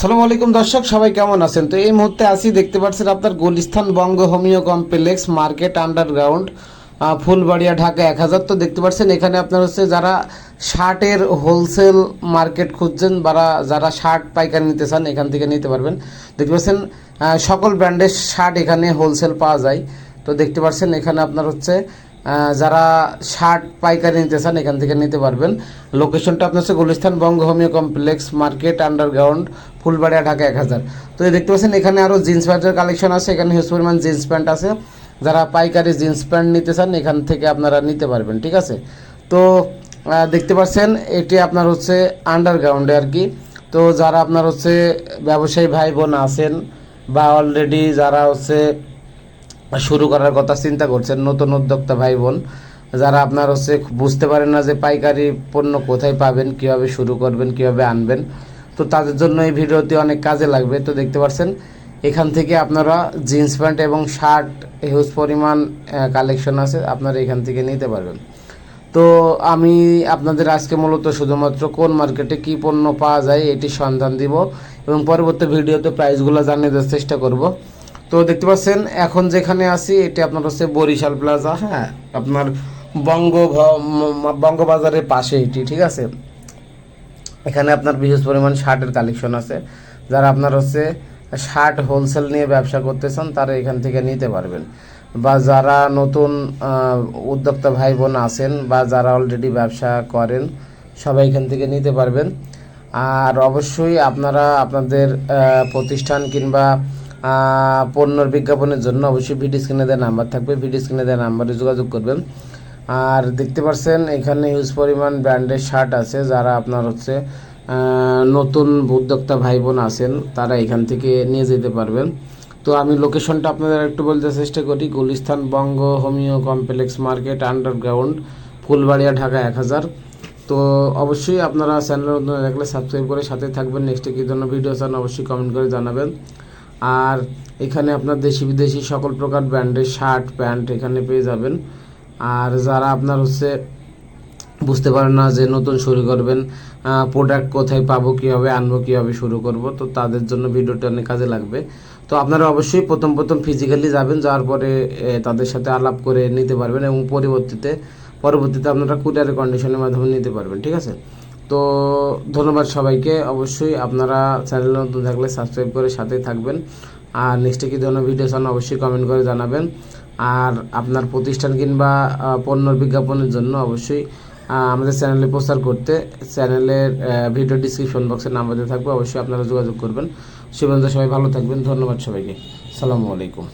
সালাম আলাইকুম দর্শক, সবাই কেমন আছেন? তো এই মুহূর্তে আসি দেখতে পাচ্ছেন আপনার Gulistan Bongo homeo complex market underground Fulbaria, Dhaka এক হাজার। তো দেখতে পাচ্ছেন, এখানে আপনার হচ্ছে যারা শার্টের হোলসেল মার্কেট খুঁজছেন বা যারা শার্ট পাইকারি নিতে চান, এখান থেকে নিতে পারবেন। দেখতে পাচ্ছেন সকল ব্র্যান্ডের শার্ট এখানে হোলসেল পাওয়া যায়। তো দেখতে পাচ্ছেন, এখানে আপনার হচ্ছে যারা শার্ট পাইকারি নিতে চান, এখান থেকে নিতে পারবেন। লোকেশনটা আপনার হচ্ছে Gulistan Bongo homeo complex market underground Fulbaria, Dhaka এক হাজার। তো দেখতে পাচ্ছেন, এখানে আরও জিন্স প্যান্টের কালেকশন আছে। এখানে হিউজ পরিমাণ জিন্স প্যান্ট আছে। যারা পাইকারি জিন্স প্যান্ট নিতে চান, এখান থেকে আপনারা নিতে পারবেন, ঠিক আছে? তো দেখতে পাচ্ছেন, এটি আপনার হচ্ছে আন্ডারগ্রাউন্ডে আর কি। তো যারা আপনার হচ্ছে ব্যবসায়ী ভাই বোন আছেন, বা অলরেডি যারা হচ্ছে শুরু করার কথা চিন্তা করছেন নতুন উদ্যোক্তা ভাই বোন যারা আপনার হচ্ছে বুঝতে পারেন না যে পাইকারি পণ্য কোথায় পাবেন, কীভাবে শুরু করবেন, কীভাবে আনবেন। তো তাদের জন্য এই ভিডিওটি অনেক কাজে লাগবে। তো দেখতে পাচ্ছেন, এখান থেকে আপনারা জিন্স প্যান্ট এবং শার্ট, হিউজ পরিমাণ কালেকশন আছে, আপনারা এখান থেকে নিতে পারবেন। তো আমি আপনাদের আজকে মূলত শুধুমাত্র কোন মার্কেটে কি পণ্য পাওয়া যায় এটি সন্ধান দিব এবং পরবর্তী ভিডিওতে প্রাইসগুলো জানিয়ে দেওয়ার চেষ্টা করব। তো দেখতে পাচ্ছেন, এখন যেখানে আছি, এটি আপনার হচ্ছে বরিশাল প্লাজা হ্যাঁ? আপনার বঙ্গ বঙ্গবাজারের পাশে এটি, ঠিক আছে? এখানে আপনার বিশেষ পরিমাণ শার্টের কালেকশন আছে। যারা আপনার হচ্ছে শার্ট হোলসেল নিয়ে ব্যবসা করতে চান, তারা এখান থেকে নিতে পারবেন। বা যারা নতুন উদ্যোক্তা ভাই বোন আছেন, বা যারা অলরেডি ব্যবসা করেন, সবাই এখান থেকে নিতে পারবেন। আর অবশ্যই আপনারা আপনাদের প্রতিষ্ঠান কিংবা পণ্যর বিজ্ঞাপনের জন্য অবশ্যই ভিডিও স্ক্রিনে দেওয়া নাম্বার থাকবে। ভিডিও স্ক্রিনে দেওয়া নাম্বারে যোগাযোগ করবেন। আর দেখতে পাচ্ছেন এখানে হিউজ পরিমাণ ব্র্যান্ডের শার্ট আছে। যারা আপনার হচ্ছে নতুন উদ্যোক্তা ভাই বোন আছেন, তারা এখান থেকে নিয়ে যেতে পারবেন। তো আমি লোকেশনটা আপনাদের একটু বলতে চেষ্টা করি। Gulistan Bongo homeo complex market underground Fulbaria, Dhaka এক হাজার। তো অবশ্যই আপনারা চ্যানেল দেখলে সাবস্ক্রাইব করে সাথে থাকবেন। নেক্সটে কী ধরনের ভিডিও চান অবশ্যই কমেন্ট করে জানাবেন। আর এখানে আপনার দেশি বিদেশি সকল প্রকার ব্র্যান্ডের শার্ট, প্যান্ট এখানে পেয়ে যাবেন। আর যারা আপনার হচ্ছে বুঝতে পারেন না যে নতুন শুরু করবেন প্রোডাক্ট কোথায় পাবো, কীভাবে আনব, কীভাবে শুরু করব, তো তাদের জন্য ভিডিওটা অনেক কাজে লাগবে। তো আপনারা অবশ্যই প্রথম প্রথম ফিজিক্যালি যাবেন, যাওয়ার পরে তাদের সাথে আলাপ করে নিতে পারবেন এবং পরবর্তীতে পরবর্তীতে আপনারা কুরিয়ারের কন্ডিশনের মাধ্যমে নিতে পারবেন, ঠিক আছে? তো ধন্যবাদ সবাইকে। অবশ্যই আপনারা চ্যানেল নতুন থাকলে সাবস্ক্রাইব করে সাথেই থাকবেন। আর নেক্সটে কী ধরনের ভিডিও চান অবশ্যই কমেন্ট করে জানাবেন। আর আপনার প্রতিষ্ঠান কিংবা পণ্যর বিজ্ঞাপনের জন্য অবশ্যই আমাদের চ্যানেলে প্রচার করতে চ্যানেলের ভিডিও ডিসক্রিপশন বক্সের নাম্বার দেওয়া থাকবে। অবশ্যই আপনারা যোগাযোগ করবেন। সে সবাই ভালো থাকবেন। ধন্যবাদ সবাইকে। সালামু আলাইকুম।